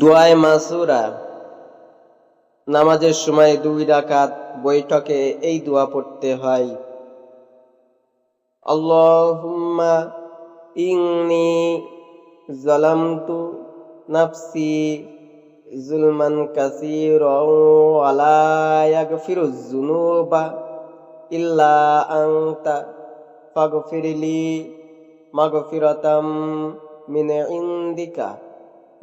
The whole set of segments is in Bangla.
দোয়ায় মাসুরা নামাজের সময় দুই রাকাত বৈঠকে এই দোয়া পড়তে হয়। আল্লাহুম্মা ইন্নি জালামতু নাফসি জুলমান কাসীরাও ওয়ালা ইয়াগফিরুজ যুনুবা ইল্লা আনতা ফাগফিরলি মাগফিরাতাম মিন ইনদিকা।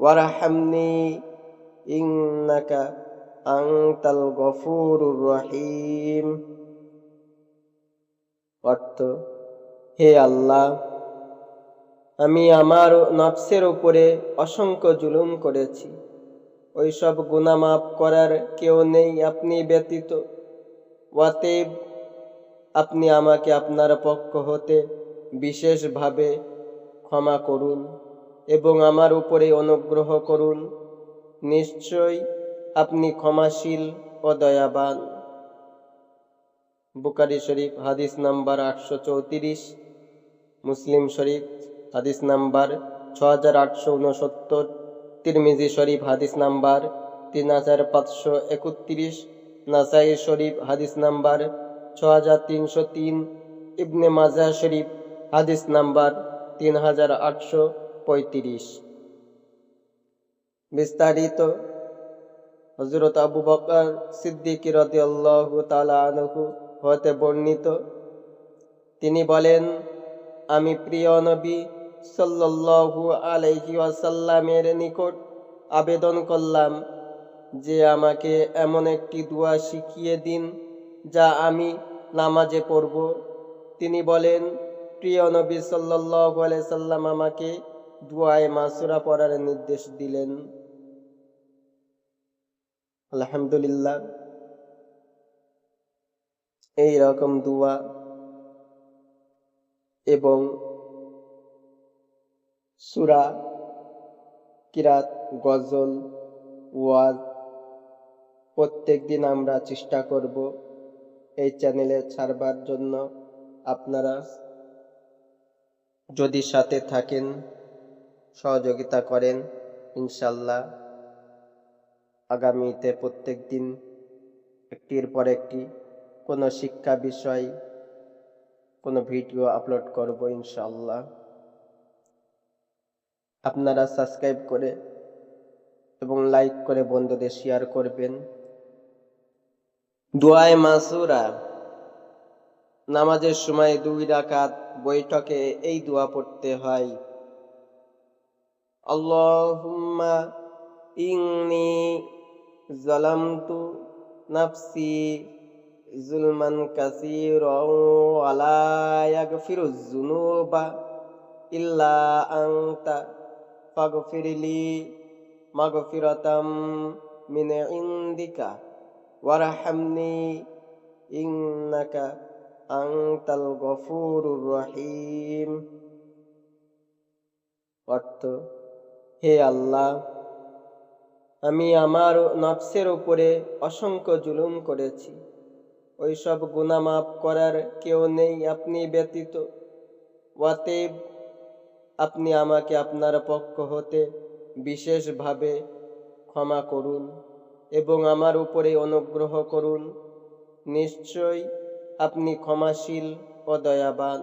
ওয়ারহামনি, ইন্নাকা আনতাল গফুরুর রহিম। অর্থ, হে আল্লাহ, আমি আমার নফসের উপরে অসংখ্য জুলুম করেছি। ওইসব মাফ করার কেউ নেই আপনি ব্যতীত। অতএব আপনি আমাকে আপনার পক্ষ হতে বিশেষভাবে ক্ষমা করুন। এবং আমার উপরে অনুগ্রহ করুন। নিশ্চয় আপনি ক্ষমাশীল ও দয়াবান। বুকারি শরীফ, হাদিস নাম্বার আটশো চৌত্রিশ, মুসলিম শরীফ, হাদিস নাম্বার ছ হাজার আটশো উনসত্তর তিরমিজি শরীফ, হাদিস নাম্বার তিন হাজার পাঁচশো একত্রিশ, নাসাই শরীফ, হাদিস নাম্বার ছ হাজার তিনশো তিন, ইবনে মাজা শরীফ, হাদিস নাম্বার তিন হাজার আটশো পঁয়ত্রিশ। বিস্তারিত হজরত আবু বকর সিদ্দিক হতে বর্ণিত, তিনি বলেন, আমি প্রিয় নবী সাল্লাল্লাহু আলাইহি ওয়াসাল্লামের নিকট আবেদন করলাম যে আমাকে এমন একটি দোয়া শিখিয়ে দিন যা আমি নামাজে পড়ব। তিনি বলেন, প্রিয় নবী সাল্লাল্লাহু আলাইহি সাল্লাম আমাকে দুয়ায়ে মাসুরা পড়ার নির্দেশ দিলেন। আলহামদুলিল্লাহ। এই রকম দোয়া এবং সুরা, কিরাত, গজল, ওয়াজ প্রত্যেক দিন আমরা চেষ্টা করব এই চ্যানেলে ছাড়বার জন্য। আপনারা যদি সাথে থাকেন সহযোগিতা করেন, ইনশাল্লাহ। আগামীতে প্রত্যেক দিন একটির পর একটি কোনো শিক্ষা বিষয়, কোনো ভিডিও আপলোড করব ইনশাল্লাহ। আপনারা সাবস্ক্রাইব করে এবং লাইক করে বন্ধুদের শেয়ার করবেন। দোয়ায় মাসুরা, নামাজের সময় দুই রাকাত বৈঠকে এই দোয়া পড়তে হয়। আল্লাহুম্মা ইন্নি জালামতু নাফসি জুলমান কাসীরাও ওয়ালা ইয়াগফিরুজ যুনুবা ইল্লা আনতা ফাগফিরলি মাগফিরাতাম মিন ইনদিকা ওয়ারহামনি ইন্নাকা আনতাল গফুরুর রহিম। অর্থ হে আল্লাহ, আমি আমার নফসের উপরে অসংখ্য জুলুম করেছি। ওইসব গুনাহ মাফ করার কেউ নেই আপনি ব্যতীত। অতএব আপনি আমাকে আপনার পক্ষ হতে বিশেষভাবে ক্ষমা করুন এবং আমার উপরে অনুগ্রহ করুন। নিশ্চয় আপনি ক্ষমাশীল ও দয়াবান।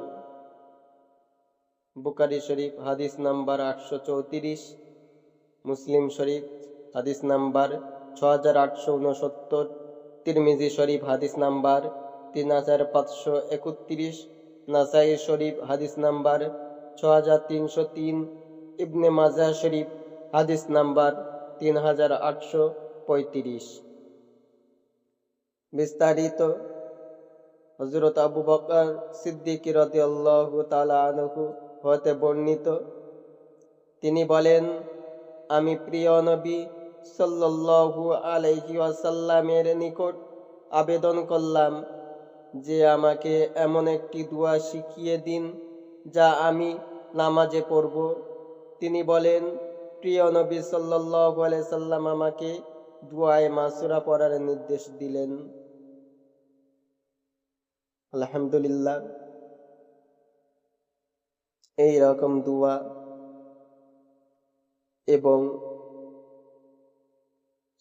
বুকারি শরীফ হাদিস নাম্বার আটশো চৌত্রিশ। মুসলিম শরীফ, হাদিস নাম্বার ছ হাজার আটশো উনসত্তর, তিরমিজি শরীফ, হাদিস নাম্বার তিন হাজার পাঁচশো একত্রিশ, নাসাই শরীফ, হাদিস নাম্বার ছ হাজার তিনশো তিন, ইবনে মাজা শরীফ, হাদিস নাম্বার তিন হাজার আটশো পঁয়ত্রিশ। বিস্তারিত হজরত আবু বকর সিদ্দিক রদিয়াল্লাহু তাআলা আনহু হতে বর্ণিত, তিনি বলেন আমি প্রিয় নবী আলাইহি ওয়াসাল্লামের নিকট আবেদন করলাম যে আমাকে এমন একটি দোয়া শিখিয়ে দিন যা আমি নামাজে পড়ব। তিনি বলেন, প্রিয় নবী সাল্লাল্লাহু আলাইহি সাল্লাম আমাকে দুয়ায়ে মাসুরা পড়ার নির্দেশ দিলেন। আলহামদুলিল্লাহ। এই রকম দোয়া এবং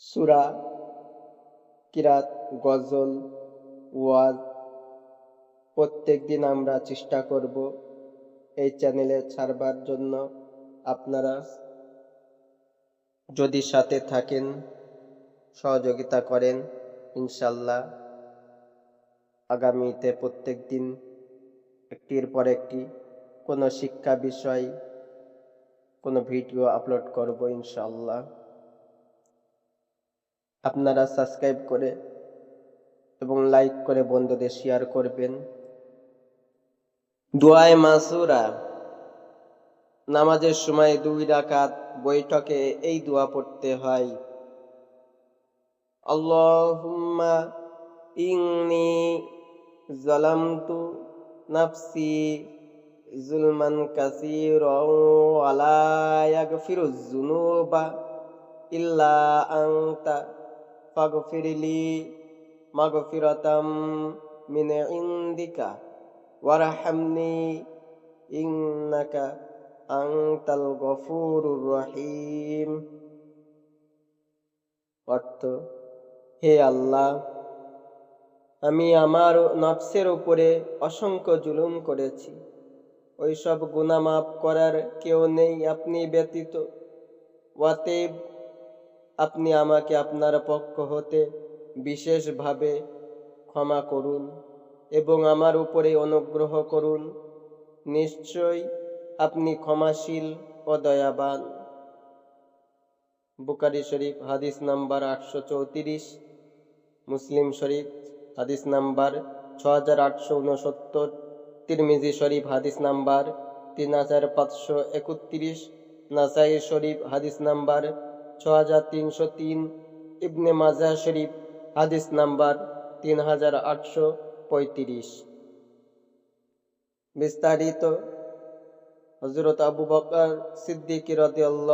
সুরা কিরাত, গজল, ওয়াজ প্রত্যেক দিন আমরা চেষ্টা করব এই চ্যানেলে ছাড়বার জন্য। আপনারা যদি সাথে থাকেন, সহযোগিতা করেন ইনশাল্লাহ আগামীতে প্রত্যেক দিন একটির পর একটি কোনো শিক্ষা বিষয় কোনো ভিডিও আপলোড করব ইনশাল্লাহ আপনারা সাবস্ক্রাইব করে এবং লাইক করে বন্ধুদের শেয়ার করবেন। দোয়ায় মাসুরা, নামাজের সময় দুই রাকাত বৈঠকে এই দোয়া পড়তে হয়। আল্লাহুম্মা ইন্নি জালামতু নাফসি জুলমান কাসীরাও ওয়ালা ইয়াগফিরুজ যুনুবা ইল্লা আনতা ফাগফিরলি মাগফিরাতাম মিন ইন্দিকা ওয়ারহামনি ইন্নাকা আনতাল গফুরুর রহিম অর্থ, হে আল্লাহ, আমি আমার নফসের উপরে অসংখ্য জুলুম করেছি। ওইসব গুনাহ মাফ করার কেউ নেই, আপনি ব্যতীত। অতএব আপনি আমাকে আপনার পক্ষ হতে বিশেষভাবে ক্ষমা করুন এবং আমার উপরে অনুগ্রহ করুন। নিশ্চয় আপনি ক্ষমাশীল ও দয়াবান। বুকারি শরীফ, হাদিস নাম্বার আটশো চৌত্রিশ, মুসলিম শরীফ, হাদিস নাম্বার ছ হাজার আটশো উনসত্তর। তিরমিজি শরীফ হাদিস নাম্বার তিন হাজার পাঁচশো একত্রিশ, নাসাই শরীফ হাদিস নাম্বার ছ হাজার তিনশো তিন, ইবনে মাজা শরীফ হাদিস নাম্বার তিন হাজার আটশো পঁয়ত্রিশ। বিস্তারিত হজরত আবু বকর সিদ্দিক রাদিয়াল্লাহু